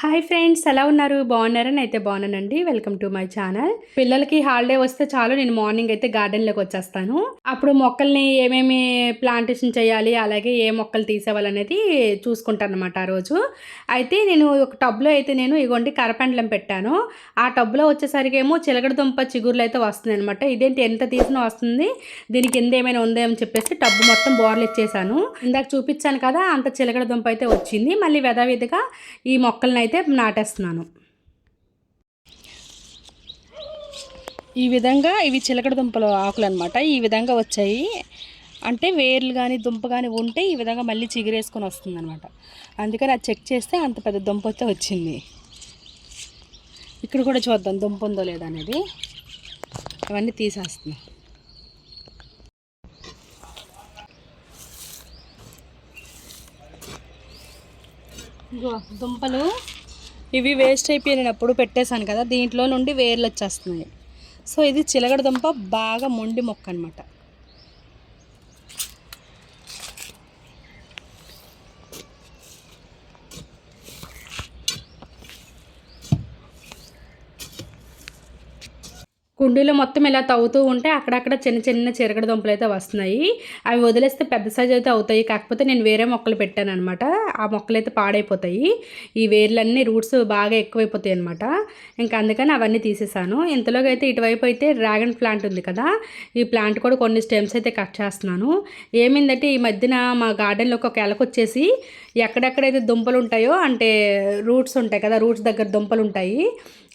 Hi friends ఎలా ఉన్నారు? బాగున్నారని అయితే బాగున్నానండి. వెల్కమ్ టు మై ఛానల్ పిల్లలకి హాలిడే వస్తే చాలు నేను మార్నింగ్ అయితే గార్డెన్లోకి వచ్చేస్తాను. అప్పుడు మొక్కల్ని ఏమేమి ప్లాంటేషన్ చేయాలి అలాగే ఏ మొక్కలు తీసేవాలనేది చూసుకుంటాను అనమాట ఆ రోజు. అయితే నేను ఒక టబ్లో అయితే నేను ఇగోండి కరపెండలం పెట్టాను. ఆ టబ్లో వచ్చేసరికి ఏమో చిలకడ దుంప చిగురులు అయితే వస్తుంది అనమాట ఇదేంటి ఎంత తీసినా వస్తుంది దీనికి కింద ఏమైనా ఉందేమో అని చెప్పేసి టబ్బు మొత్తం బోర్లు ఇచ్చేసాను. ఇందాక చూపించాను కదా అంత చిలకడ దుంప అయితే వచ్చింది. మళ్ళీ యథావిధిగా ఈ మొక్కల్ని అయితే నాటేస్తున్నాను. ఈ విధంగా ఇవి చిలకడ దుంపల ఆకులు అనమాట ఈ విధంగా వచ్చాయి. అంటే వేర్లు కానీ దుంప కానీ ఉంటే ఈ విధంగా మళ్ళీ చిగురేసుకొని వస్తుంది అనమాట అందుకని అది చెక్ చేస్తే అంత పెద్ద దుంప అయితే వచ్చింది. ఇక్కడ కూడా చూద్దాం దుంప ఉందో లేదా అనేది. అవన్నీ తీసేస్తున్నాం. ఇంకో దుంపలు. ఇవి వేస్ట్ అయిపోయినప్పుడు పెట్టేశాను కదా దీంట్లో నుండి వేర్లు వచ్చేస్తున్నాయి. సో ఇది చిలగడ దుంప బాగా మొండి మొక్క అనమాట కుండీలో మొత్తం ఇలా తవ్వుతూ ఉంటే అక్కడక్కడ చిన్న చిన్న చిరగడ దుంపలు అయితే వస్తున్నాయి. అవి వదిలేస్తే పెద్ద సైజు అయితే అవుతాయి. కాకపోతే నేను వేరే మొక్కలు పెట్టాను అనమాట ఆ మొక్కలు అయితే పాడైపోతాయి. ఈ వేర్లన్నీ రూట్స్ బాగా ఎక్కువైపోతాయి అనమాట ఇంకా అందుకని అవన్నీ తీసేసాను. ఇంతలోకి అయితే ఇటువైపు అయితే డ్రాగన్ ప్లాంట్ ఉంది కదా. ఈ ప్లాంట్ కూడా కొన్ని స్టెమ్స్ అయితే కట్ చేస్తున్నాను. ఏమైందంటే ఈ మధ్యన మా గార్డెన్లో ఒక ఎలకొచ్చేసి ఎక్కడెక్కడైతే దుంపలు ఉంటాయో అంటే రూట్స్ ఉంటాయి కదా రూట్స్ దగ్గర దుంపలు ఉంటాయి.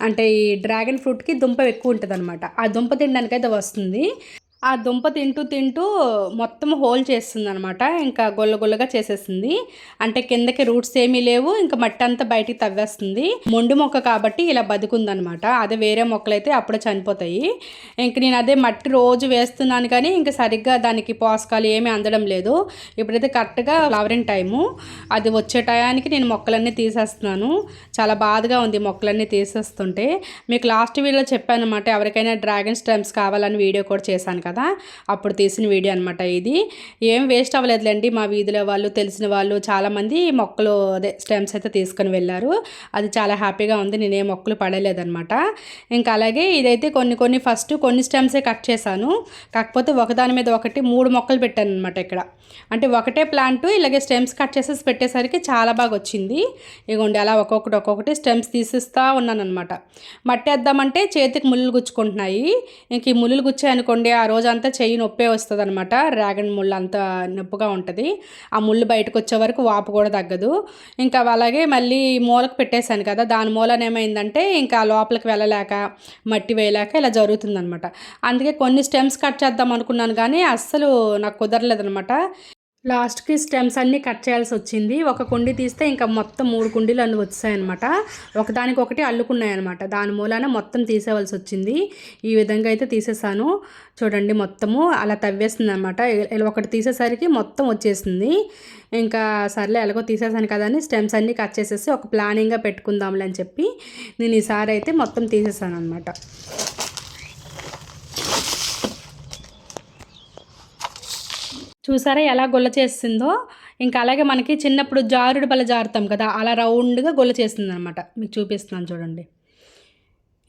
అంటే ఈ డ్రాగన్ ఫ్రూట్కి దుంప ఎక్కువ ఉంటుంది అనమాట ఆ దుంప తినడానికైతే వస్తుంది. ఆ దుంప తింటూ తింటూ మొత్తం హోల్ చేస్తుంది అనమాట ఇంకా గొల్ల గొల్లగా చేసేస్తుంది. అంటే కిందకి రూట్స్ ఏమీ లేవు. ఇంకా మట్టి అంతా బయటికి తవ్వేస్తుంది. మొండి మొక్క కాబట్టి ఇలా బతుకుందనమాట అదే వేరే మొక్కలు అయితే అప్పుడే చనిపోతాయి. ఇంక నేను అదే మట్టి రోజు వేస్తున్నాను కానీ ఇంకా సరిగ్గా దానికి పోషకాలు ఏమీ అందడం లేదు. ఇప్పుడైతే కరెక్ట్గా ఫ్లవరింగ్ టైము. అది వచ్చే టయానికి నేను మొక్కలన్నీ తీసేస్తున్నాను. చాలా బాధగా ఉంది మొక్కలన్నీ తీసేస్తుంటే. మీకు లాస్ట్ వీడియోలో చెప్పాను అనమాట ఎవరికైనా డ్రాగన్ స్టెమ్స్ కావాలని వీడియో కూడా చేశాను కదా. అప్పుడు తీసిన వీడియో అనమాట ఇది. ఏం వేస్ట్ అవ్వలేదులేండి మా వీధిలో వాళ్ళు తెలిసిన వాళ్ళు చాలామంది మొక్కలు అదే స్టెమ్స్ అయితే తీసుకొని వెళ్ళారు. అది చాలా హ్యాపీగా ఉంది నేను మొక్కలు పడలేదనమాట ఇంకా అలాగే ఇదైతే కొన్ని కొన్ని ఫస్ట్ కొన్ని స్టెమ్సే కట్ చేశాను. కాకపోతే ఒకదాని మీద ఒకటి మూడు మొక్కలు పెట్టాను అనమాట ఇక్కడ. అంటే ఒకటే ప్లాంట్ ఇలాగే స్టెమ్స్ కట్ చేసేసి పెట్టేసరికి చాలా బాగా వచ్చింది. ఇగోండి అలా ఒక్కొక్కటి ఒక్కొక్కటి స్టెమ్స్ తీసిస్తూ ఉన్నాను అనమాట మట్టి వేద్దామంటే చేతికి ముళ్ళు గుచ్చుకుంటున్నాయి. ఇంక ఈ ముళ్ళు గుచ్చాయనుకోండి ఆ రోజు రోజంతా చెయ్యి నొప్పే వస్తుంది అనమాట డ్రాగన్ ముళ్ళు అంత నొప్పిగా ఉంటుంది. ఆ ముళ్ళు బయటకు వచ్చే వరకు వాపు కూడా తగ్గదు. ఇంకా అలాగే మళ్ళీ మూలకు పెట్టేశాను కదా దాని మూలన ఏమైందంటే ఇంకా లోపలికి వెళ్ళలేక మట్టి వేయలేక ఇలా జరుగుతుందనమాట అందుకే కొన్ని స్టెమ్స్ కట్ చేద్దాం అనుకున్నాను కానీ అస్సలు నాకు కుదరలేదనమాట లాస్ట్కి స్టెమ్స్ అన్నీ కట్ చేయాల్సి వచ్చింది. ఒక కుండి తీస్తే ఇంకా మొత్తం మూడు కుండీలు అన్నీ వచ్చాయన్నమాట. ఒకదానికొకటి అల్లుకున్నాయన్నమాట. దాని మూలాన మొత్తం తీసేవలసి వచ్చింది. ఈ విధంగా అయితే తీసేసాను. చూడండి మొత్తము అలా తవ్వేస్తుంది అనమాట ఒకటి తీసేసరికి మొత్తం వచ్చేసింది. ఇంకా సర్లే ఎలాగో తీసేసాను కదా అని స్టెమ్స్ అన్నీ కట్ చేసేసి ఒక ప్లానింగ్గా పెట్టుకుందాంలే అని చెప్పి నేను ఈసారి అయితే మొత్తం తీసేసాను అనమాట చూసారా ఎలా గొల్ల చేస్తుందో? ఇంకా అలాగే మనకి చిన్నప్పుడు జారుడు బల జారుతాం కదా అలా రౌండ్గా గొల్ల చేస్తుంది అనమాట మీకు చూపిస్తున్నాను చూడండి.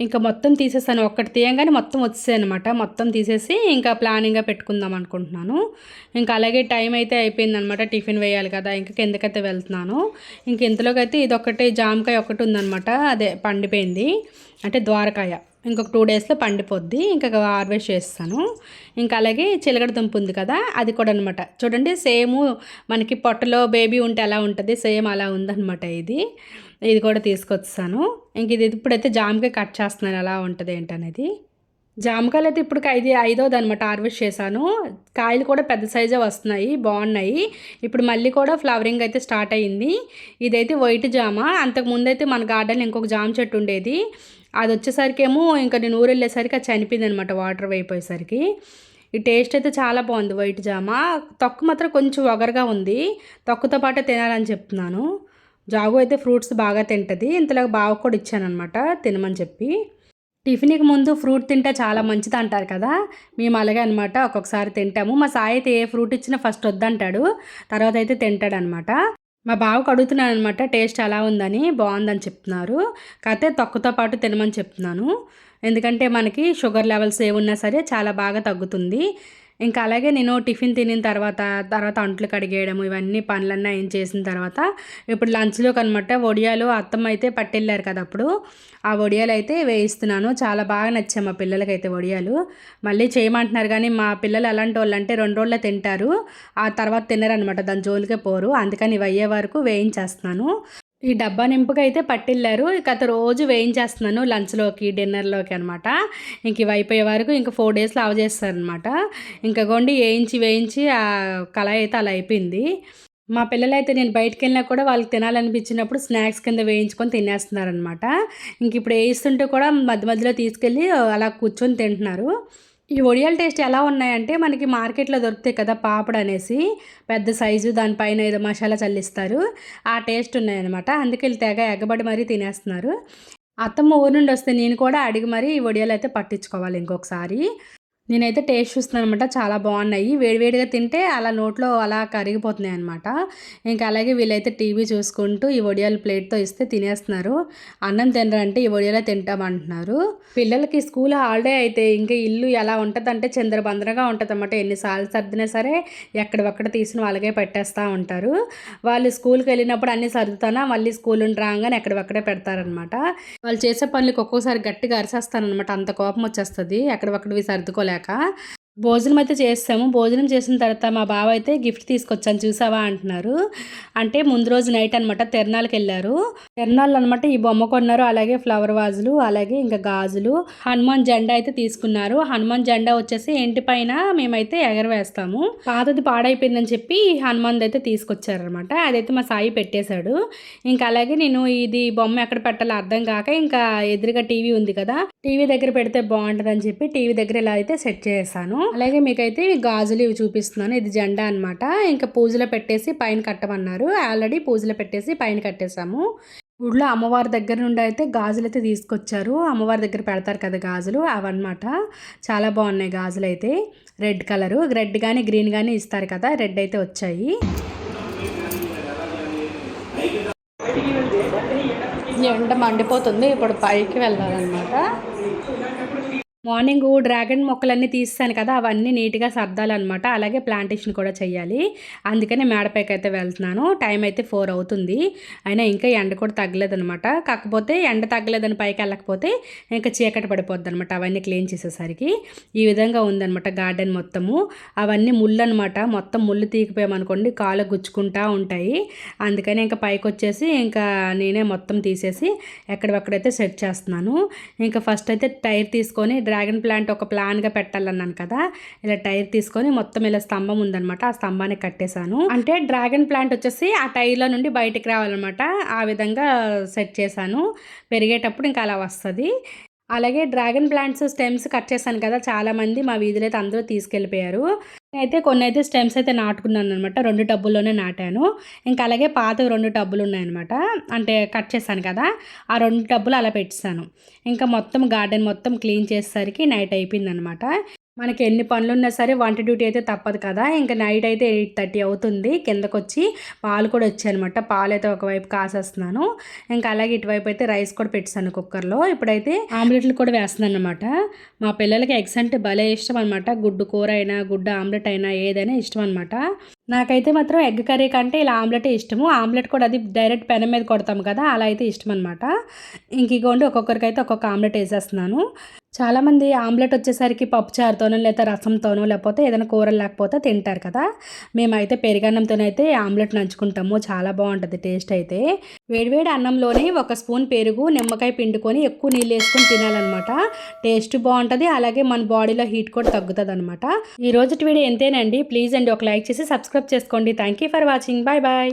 ఇంకా మొత్తం తీసేసాను ఒక్కటి తీయంగానే మొత్తం వచ్చేసాయి అనమాట మొత్తం తీసేసి ఇంకా ప్లానింగ్గా పెట్టుకుందాం అనుకుంటున్నాను. ఇంకా అలాగే టైం అయితే అయిపోయింది అనమాట టిఫిన్ వేయాలి కదా ఇంకా కిందకైతే వెళ్తున్నాను. ఇంక ఇంతలోకి అయితే ఇది ఒకటి జామకాయ ఒకటి ఉందనమాట అదే పండిపోయింది. అంటే ద్వారకాయ. ఇంకొక టూ డేస్లో పండిపోద్ది. ఇంకా హార్వెస్ట్ చేస్తాను. ఇంకా అలాగే చిలకడ దుంప ఉంది కదా అది కూడా అనమాట చూడండి సేమ్ మనకి పొట్టలో బేబీ ఉంటే ఎలా ఉంటుంది సేమ్ అలా ఉందన్నమాట ఇది. ఇది కూడా తీసుకొచ్చాను. ఇంక ఇది ఇప్పుడైతే జామకాయ కట్ చేస్తున్నాను ఎలా ఉంటుంది ఏంటనేది జామకాయలు అయితే ఇప్పుడు ఐదు ఐదోది అనమాట హార్వెస్ట్ చేశాను. కాయలు కూడా పెద్ద సైజే వస్తున్నాయి బాగున్నాయి. ఇప్పుడు మళ్ళీ కూడా ఫ్లవరింగ్ అయితే స్టార్ట్ అయ్యింది ఇదైతే వైట్ జామ. అంతకుముందు అయితే మన గార్డెన్లో ఇంకొక జామ చెట్టు ఉండేది. అది వచ్చేసరికి ఏమో ఇంకా నేను ఊరు వెళ్ళేసరికి అది చనిపోయింది అనమాట వాటర్ అయిపోయేసరికి ఈ టేస్ట్ అయితే చాలా బాగుంది వైట్ జామ. తొక్కు మాత్రం కొంచెం ఒగరుగా ఉంది. తొక్కుతో పాటే తినాలని చెప్తున్నాను. జాగు అయితే ఫ్రూట్స్ బాగా తింటుంది. ఇంతలో బాగా కూడా ఇచ్చానమాట తినమని చెప్పి. టిఫిన్కి ముందు ఫ్రూట్ తింటే చాలా మంచిది అంటారు కదా. మేము అలాగే అనమాట ఒక్కొక్కసారి తింటాము. మా సాయి అయితే ఏ ఫ్రూట్ ఇచ్చినా ఫస్ట్ వద్దంటాడు. తర్వాత అయితే తింటాడనమాట. మా బావకు అడుగుతున్నాను అనమాట టేస్ట్ ఎలా ఉందని బాగుందని చెప్తున్నారు. కాకపోతే తొక్కతో పాటు తినమని చెప్తున్నాను. ఎందుకంటే మనకి షుగర్ లెవెల్స్ ఏమున్నా సరే చాలా బాగా తగ్గుతుంది. ఇంకా అలాగే నేను టిఫిన్ తినిన తర్వాత తర్వాత అంట్లు కడిగేయడం ఇవన్నీ పనులన్నీ ఏం చేసిన తర్వాత ఇప్పుడు లంచ్లోకి అనమాట వడియాలు అత్తమ్మ అయితే పట్టెళ్ళారు కదా అప్పుడు. ఆ వడియాలు అయితే వేయిస్తున్నాను. చాలా బాగా నచ్చాయి మా పిల్లలకైతే వడియాలు. మళ్ళీ చేయమంటున్నారు కానీ మా పిల్లలు అలాంటి వాళ్ళు అంటే రెండు రోజులు తింటారు. ఆ తర్వాత తినరనమాట. దాని జోలికే పోరు. అందుకని ఇవి అయ్యే వరకు వేయించేస్తున్నాను. ఈ డబ్బా నింపుగా అయితే పట్టిల్లారు గత రోజు వేయించేస్తున్నాను లంచ్లోకి డిన్నర్లోకి అనమాట ఇంక ఇవి అయిపోయే వరకు ఇంకా ఫోర్ డేస్లో అనమాట ఇంకా గొండి వేయించి వేయించి ఆ కళాయి అయితే అలా అయిపోయింది. మా పిల్లలైతే నేను బయటకు వెళ్ళినా కూడా వాళ్ళకి తినాలనిపించినప్పుడు స్నాక్స్ కింద వేయించుకొని తినేస్తున్నారనమాట ఇంక ఇప్పుడు వేయిస్తుంటే కూడా మధ్య మధ్యలో తీసుకెళ్ళి అలా కూర్చొని తింటున్నారు. ఈ ఒడియాల టేస్ట్ ఎలా ఉన్నాయంటే మనకి మార్కెట్లో దొరుకుతాయి కదా పాపడ్ అనేసి పెద్ద సైజు దానిపైన ఏదో మసాలా చల్లిస్తారు. ఆ టేస్ట్ ఉన్నాయన్నమాట. అందుకే వీళ్ళు తెగ ఎగబడి మరీ తినేస్తున్నారు. అత్తమ్మ ఊరు నుండి వస్తే నేను కూడా అడిగి మరీ ఈ వడియాలు అయితే పట్టించుకోవాలి ఇంకొకసారి. నేనైతే టేస్ట్ చూస్తున్నాను అనమాట చాలా బాగున్నాయి. వేడివేడిగా తింటే అలా నోట్లో అలా కరిగిపోతున్నాయి అనమాట ఇంకా అలాగే వీళ్ళైతే టీవీ చూసుకుంటూ ఈ వడియాలు ప్లేట్తో ఇస్తే తినేస్తున్నారు. అన్నం తినరంటే ఈ వడియాలే తింటామంటున్నారు. పిల్లలకి స్కూల్ హాలిడే అయితే ఇంకా ఇల్లు ఎలా ఉంటుందంటే చంద్రబందరగా ఉంటుంది అనమాట ఎన్నిసార్లు సర్దినా సరే ఎక్కడొక్కడ తీసిన వాళ్ళకే పెట్టేస్తూ ఉంటారు. వాళ్ళు స్కూల్కి వెళ్ళినప్పుడు అన్ని సర్దుతానా మళ్ళీ స్కూల్ నుండి రాగానే ఎక్కడొక్కడే పెడతారనమాట వాళ్ళు చేసే పనులకి ఒక్కోసారి గట్టిగా అరిసేస్తానమాట అంత కోపం వచ్చేస్తుంది ఎక్కడొక్కడివి సర్దుకోలేక. లేక భోజనం అయితే చేస్తాము. భోజనం చేసిన తర్వాత మా బావ అయితే గిఫ్ట్ తీసుకొచ్చాను. చూసావా అంటున్నారు. అంటే ముందు రోజు నైట్ అనమాట తిరణాలకు వెళ్ళారు. తిరణాలు అనమాట ఈ బొమ్మ కొన్నారు. అలాగే ఫ్లవర్ వాజులు అలాగే ఇంకా గాజులు. హనుమాన్ జెండా అయితే తీసుకున్నారు. హనుమాన్ జెండా వచ్చేసి ఇంటి పైన మేమైతే ఎగరవేస్తాము. పాతది పాడైపోయిందని చెప్పి హనుమాన్ అయితే తీసుకొచ్చారనమాట అదైతే మా సాయి పెట్టేశాడు. ఇంకా అలాగే నేను ఇది బొమ్మ ఎక్కడ పెట్టాలో అర్థం కాక ఇంకా ఎదురుగా టీవీ ఉంది కదా టీవీ దగ్గర పెడితే బాగుంటుంది అని చెప్పి టీవీ దగ్గర ఇలా అయితే సెట్ చేశాను అలాగే మీకైతే గాజులు ఇవి చూపిస్తున్నాను. ఇది జెండా అనమాట ఇంకా పూజలో పెట్టేసి పైన కట్టమన్నారు. ఆల్రెడీ పూజలో పెట్టేసి పైన కట్టేశాము. ఊళ్ళో అమ్మవారి దగ్గర నుండి అయితే గాజులు అయితే తీసుకొచ్చారు. అమ్మవారి దగ్గర పెడతారు కదా గాజులు? అవన్నమాట. చాలా బాగున్నాయి గాజులు అయితే. రెడ్ కలరు రెడ్ కానీ గ్రీన్ కానీ ఇస్తారు కదా. రెడ్ అయితే వచ్చాయి. ఎండ మండిపోతుంది. ఇప్పుడు పైకి వెళ్ళాలన్నమాట. మార్నింగ్ డ్రాగన్ మొక్కలన్నీ తీస్తాను కదా అవన్నీ నీట్గా సర్దాలన్నమాట. అలాగే ప్లాంటేషన్ కూడా చేయాలి అందుకని మేడపైకి అయితే వెళ్తున్నాను. టైం అయితే ఫోర్ అవుతుంది. అయినా ఇంకా ఎండ కూడా తగ్గలేదనమాట కాకపోతే ఎండ తగ్గలేదని పైకి వెళ్ళకపోతే ఇంకా చీకటి పడిపోద్ది అనమాట అవన్నీ క్లీన్ చేసేసరికి. ఈ విధంగా ఉందనమాట గార్డెన్ మొత్తము. అవన్నీ ముళ్ళు అనమాట మొత్తం ముళ్ళు తీగిపోయామనుకోండి కాలు గుచ్చుకుంటా ఉంటాయి. అందుకని ఇంకా పైకి వచ్చేసి ఇంకా నేనే మొత్తం తీసేసి ఎక్కడెక్కడైతే సెట్ చేస్తున్నాను. ఇంకా ఫస్ట్ అయితే టైర్ తీసుకొని డ్రాగన్ ప్లాంట్ ఒక ప్లాన్గా పెట్టాలన్నాను కదా ఇలా టైర్ తీసుకొని మొత్తం ఇలా స్తంభం ఉందనమాట ఆ స్తంభాన్ని కట్టేశాను. అంటే డ్రాగన్ ప్లాంట్ వచ్చేసి ఆ టైర్లో నుండి బయటికి రావాలన్నమాట ఆ విధంగా సెట్ చేశాను. పెరిగేటప్పుడు ఇంకా అలా వస్తుంది. అలాగే డ్రాగన్ ప్లాంట్స్ స్టెమ్స్ కట్ చేశాను కదా చాలామంది మా వీధిలో అయితే అందరూ తీసుకెళ్ళిపోయారు. అయితే కొన్ని అయితే స్టెమ్స్ అయితే నాటుకున్నాను అనమాట రెండు టబ్బుల్లోనే నాటాను. ఇంకా అలాగే పాత రెండు టబ్బులు ఉన్నాయన్నమాట అంటే కట్ చేశాను కదా ఆ రెండు టబ్బులు అలా పెట్టేశాను. ఇంకా మొత్తం గార్డెన్ మొత్తం క్లీన్ చేసేసరికి నైట్ అయిపోయింది అనమాట మనకి ఎన్ని పనులు ఉన్నా సరే వంట డ్యూటీ అయితే తప్పదు కదా. ఇంకా నైట్ అయితే ఎయిట్ థర్టీ అవుతుంది. కిందకు వచ్చి పాలు కూడా వచ్చాయనమాట పాలు అయితే ఒకవైపు కాసేస్తున్నాను. ఇంకా అలాగే ఇటువైపు అయితే రైస్ కూడా పెట్టాను కుక్కర్లో. ఇప్పుడైతే ఆమ్లెట్లు కూడా వేస్తున్నాను అనమాట మా పిల్లలకి ఎగ్స్ అంటే భలే ఇష్టం అనమాట గుడ్డు కూర అయినా గుడ్డు ఆమ్లెట్ అయినా ఏదైనా ఇష్టం అనమాట నాకైతే మాత్రం ఎగ్ కర్రీ కంటే ఇలా ఆమ్లెటే ఇష్టము. ఆమ్లెట్ కూడా అది డైరెక్ట్ పెనం మీద కొడతాం కదా అలా అయితే ఇష్టం అనమాట ఇంక ఇగోండి ఒక్కొక్కరికైతే ఒక్కొక్క ఆమ్లెట్ వేసేస్తున్నాను. చాలామంది ఆమ్లెట్ వచ్చేసరికి పప్పుచారుతోనో లేదా రసంతోనో లేకపోతే ఏదైనా కూరలు లేకపోతే తింటారు కదా. మేమైతే పెరుగన్నంతోనైతే ఆమ్లెట్ నంచుకుంటాము. చాలా బాగుంటుంది టేస్ట్ అయితే. వేడివేడి అన్నంలోనే ఒక స్పూన్ పెరుగు నిమ్మకాయ పిండుకొని ఎక్కువ నీళ్ళు వేసుకొని తినాలన్నమాట. టేస్ట్ బాగుంటుంది. అలాగే మన బాడీలో హీట్ కూడా తగ్గుతుంది అనమాట ఈ రోజు వీడియో ఎంతేనండి ప్లీజ్ అండి ఒక లైక్ చేసి సబ్స్క్రైబ్ చేసుకోండి. Thank you for watching. Bye bye.